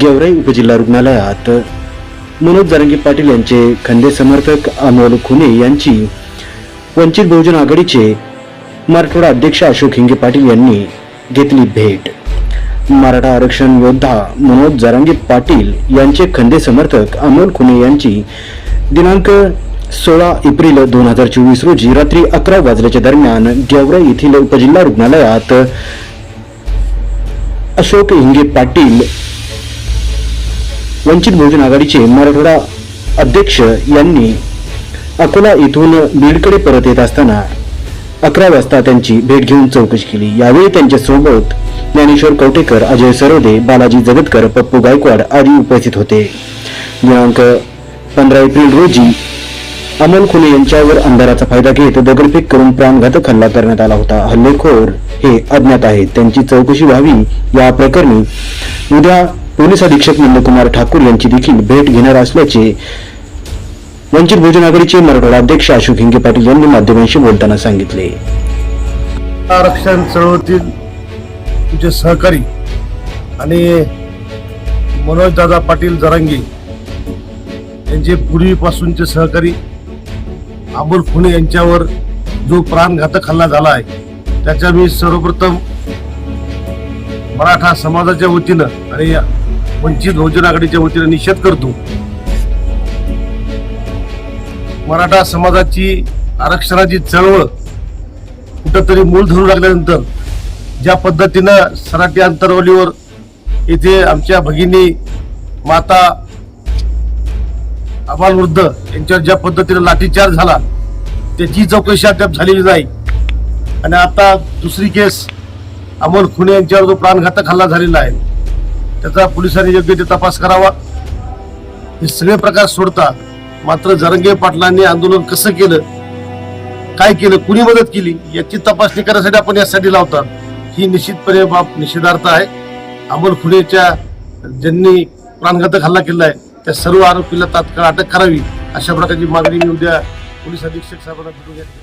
गेवराई उपजिल्हा रुग्णालयात मनोज जारंगी पाटील यांचे खंदे समर्थक अमोल खुने यांची वंचित बहुजन आघाडीचे मराठवाडा अध्यक्ष अशोक हिंगे पाटील यांनी घेतली भेट. मराठा आरक्षण योद्धा मनोज जारांगी पाटील यांचे खंदे समर्थक अमोल खुने यांची दिनांक सोळा एप्रिल दोन हजार चोवीस रोजी रात्री अकरा वाजल्याच्या दरम्यान गेवराई येथील उपजिल्हा रुग्णालयात अशोक हिंगे पाटील वंचित बहुजन आघाडीचे मराठवाडा अध्यक्ष यांनी अकोला येथून बीडकडे परत येत असताना अकरा वाजता त्यांची भेट घेऊन चौकशी केली. यावेळी त्यांच्यासोबत ज्ञानेश्वर कवटेकर अजय सरोदे बालाजी जगतकर पप्पू गायकवाड आदी उपस्थित होते. दिनांक पंधरा एप्रिल रोजी अमोल खुले यांच्यावर अंधाराचा फायदा घेत दगडफेक करून प्राणघातक हल्ला करण्यात आला होता. हल्लेखोर हे अज्ञात आहेत. त्यांची चौकशी व्हावी या प्रकरणी उद्या पोलीस अधीक्षक नंदकुमार ठाकूर यांची देखील भेट घेणार असल्याचे वंचित बहुजन आघाडीचे मराठवाडा अध्यक्ष अशोक हिंगे पाटील यांनी माध्यमांशी बोलताना सांगितले. आरक्षण चळवळीतील तुमचे सहकारी आणि मनोजदादा पाटील जरांगे यांचे पूर्वीपासूनचे सहकारी अमोल खुणे यांच्यावर जो प्राणघातक हल्ला झाला आहे त्याच्या मी सर्वप्रथम मराठा समाजाच्या वतीनं आणि वंचित बहुजन आघाडीच्या वतीने निषेध करतो. मराठा समाजाची आरक्षणाची चळवळ कुठंतरी मूल धरू लागल्यानंतर ज्या पद्धतीनं सराटी अंतरवलीवर येथे आमच्या भगिनी माता अबालवृद्ध यांच्यावर ज्या पद्धतीनं लाठीचार्ज झाला त्याची चौकशी अद्याप झालेली नाही. आणि आता दुसरी केस अमोल खुने यांच्यावर जो प्राणघातक हल्ला झालेला आहे त्याचा पोलिसांनी योग्य ते तपास करावा. हे सगळे प्रकार सोडता मात्र जरंगे पाटलांनी आंदोलन कसं केलं काय केलं कुणी मदत केली याची तपासणी करण्यासाठी आपण यासाठी लावतात ही निश्चितपणे बाब निषेधार्थ आहे. अमोल खुलेच्या ज्यांनी प्राणघातक हल्ला केला आहे त्या सर्व आरोपीला तात्काळ अटक करावी अशा प्रकारची मागणी मी उद्या पोलीस अधीक्षक साहेबांना भेटून घेतली